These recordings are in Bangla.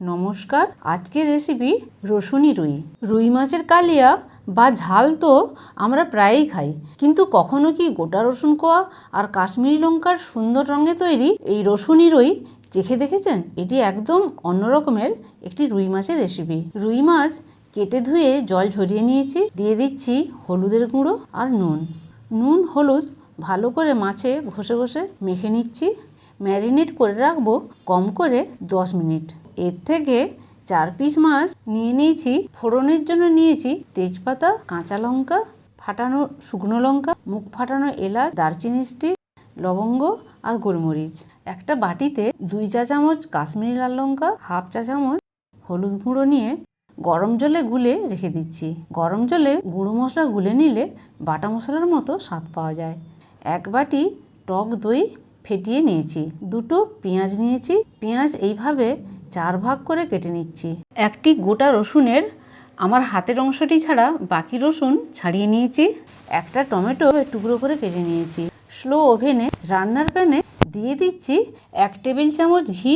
নমস্কার, আজকের রেসিপি রসুনি রুই। রুই মাছের কালিয়া বা ঝাল তো আমরা প্রায়ই খাই, কিন্তু কখনো কি গোটা রসুন কোয়া আর কাশ্মীরি লঙ্কার সুন্দর রঙে তৈরি এই রসুনি রুই চেখে দেখেছেন? এটি একদম অন্য রকমের একটি রুই মাছের রেসিপি রুই মাছ কেটে ধুয়ে জল ঝরিয়ে নিয়েছি, দিয়ে দিচ্ছি হলুদের গুঁড়ো আর নুন। নুন, হলুদ ভালো করে মাছে ঘষে ঘষে মেখে নিচ্ছি। ম্যারিনেট করে রাখব কম করে দশ মিনিট। এর থেকে চার পিস মাছ নিয়ে নিয়েছি, ফোড়নের জন্য নিয়েছি তেজপাতা, কাঁচা লঙ্কা, ফাটানো শুকনো লঙ্কা, মুখ ফাটানো এলাচ দারচিনি স্টিক, লবঙ্গ আর গোলমরিচ। একটা বাটিতে দুই চা চামচ কাশ্মীরি লাল লঙ্কা, হাফ চা চামচ হলুদ গুঁড়ো নিয়ে গরম জলে গুলে রেখে দিচ্ছি। গরম জলে গুঁড়ো মশলা গুলে নিলে বাটা মশলার মতো স্বাদ পাওয়া যায়। এক বাটি টক দই ফেটিয়ে নিয়েছি, দুটো পেঁয়াজ নিয়েছি, পেঁয়াজ এইভাবে চার ভাগ করে কেটে নিচ্ছি। একটি গোটা রসুনের আমার হাতের অংশটি ছাড়া বাকি রসুন ছাড়িয়ে নিয়েছি। একটা টমেটো টুকরো করে কেটে নিয়েছি। স্লো ওভেনে, রান্নার প্যানে দিয়ে দিচ্ছি এক টেবিল চামচ ঘি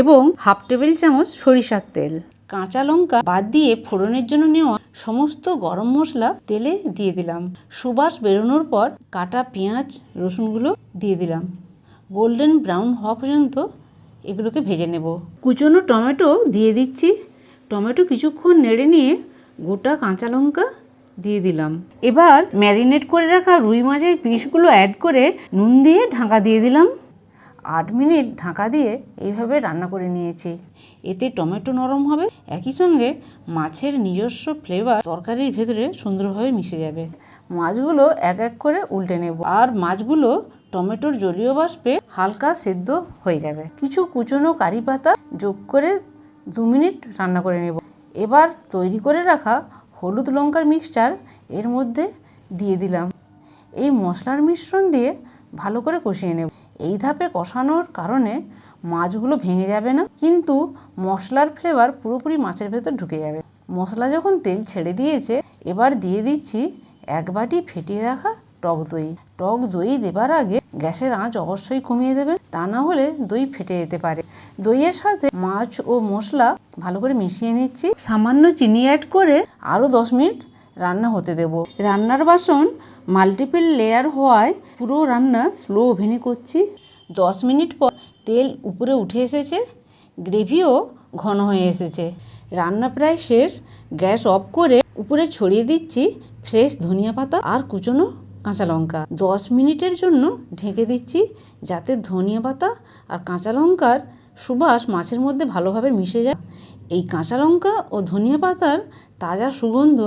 এবং হাফ টেবিল চামচ সরিষার তেল। কাঁচা লঙ্কা বাদ দিয়ে ফোড়নের জন্য নেওয়া সমস্ত গরম মশলা তেলে দিয়ে দিলাম। সুবাস বেরোনোর পর কাটা পেঁয়াজ, রসুনগুলো দিয়ে দিলাম। গোল্ডেন ব্রাউন হওয়া পর্যন্ত এগুলোকে ভেজে নেব। কুচনো টমেটো দিয়ে দিচ্ছি। টমেটো কিছুক্ষণ নেড়ে নিয়ে গোটা কাঁচা লঙ্কা দিয়ে দিলাম। এবার ম্যারিনেট করে রাখা রুই মাছের পিসগুলো অ্যাড করে নুন দিয়ে ঢাকা দিয়ে দিলাম। আট মিনিট ঢাকা দিয়ে এইভাবে রান্না করে নিয়েছি। এতে টমেটো নরম হবে। একই সঙ্গে মাছের নিজস্ব ফ্লেভার তরকারির ভেতরে সুন্দরভাবে মিশে যাবে। মাছগুলো এক এক করে উল্টে নেব। আর মাছগুলো টমেটোর জলীয় বাষ্পে হালকা সেদ্ধ হয়ে যাবে। কিছু কুচনো কারি পাতা যোগ করে দু মিনিট রান্না করে নেব। এবার তৈরি করে রাখা হলুদ লঙ্কার মিক্সচার এর মধ্যে দিয়ে দিলাম। এই মশলার মিশ্রণ দিয়ে ভালো করে কষিয়ে নেব। এই ধাপে কষানোর কারণে মাছগুলো ভেঙে যাবে না, কিন্তু মশলার ফ্লেভার পুরোপুরি মাছের ভেতর ঢুকে যাবে। মশলা যখন তেল ছেড়ে দিয়েছে, এবার দিয়ে দিচ্ছি এক বাটি ফেটিয়ে রাখা টক দই। টক দই দেবার আগে গ্যাসের আঁচ অবশ্যই কমিয়ে দেবেন। তা না হলে দই ফেটে যেতে পারে। দইয়ের সাথে মাছ ও মশলা ভালো করে মিশিয়ে নিচ্ছি। সামান্য চিনি অ্যাড করে আরও দশ মিনিট রান্না হতে দেব। রান্নার বাসন মাল্টিপল লেয়ার হওয়ায় পুরো রান্না স্লো ওভেনে করছি। দশ মিনিট পর তেল উপরে উঠে এসেছে। গ্রেভিও ঘন হয়ে এসেছে। রান্না প্রায় শেষ। গ্যাস অফ করে উপরে ছড়িয়ে দিচ্ছি। ফ্রেশ ধনিয়া পাতা আর কুচনো কাঁচা লঙ্কা। দশ মিনিটের জন্য ঢেকে দিচ্ছি, যাতে ধনিয়া পাতা আর কাঁচা লঙ্কার সুবাস মাছের মধ্যে ভালোভাবে মিশে যায়। এই কাঁচা লঙ্কা ও ধনিয়া পাতার তাজা সুগন্ধ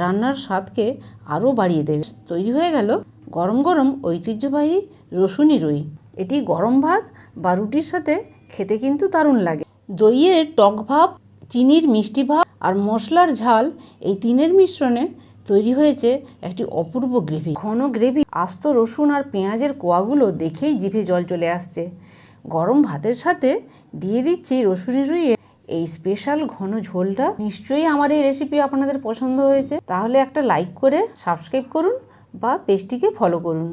রান্নার স্বাদকে আরও বাড়িয়ে দেবে। তৈরি হয়ে গেল গরম গরম ঐতিহ্যবাহী রসুনি রুই। এটি গরম ভাত বা রুটির সাথে খেতে কিন্তু দারুণ লাগে। দইয়ের টক ভাব, চিনির মিষ্টি ভাব আর মশলার ঝাল এই তিনের মিশ্রণে তৈরি হয়েছে একটি অপূর্ব গ্রেভি। ঘন গ্রেভি, আস্ত রসুন আর পেঁয়াজের কোয়াগুলো দেখেই জিভে জল চলে আসছে। গরম ভাতের সাথে দিয়ে দিচ্ছি রসুনি রুইয়ে এই স্পেশাল ঘন ঝোলটা। নিশ্চয়ই আমার এই রেসিপি আপনাদের পছন্দ হয়েছে। তাহলে একটা লাইক করে সাবস্ক্রাইব করুন বা পেজটিকে ফলো করুন।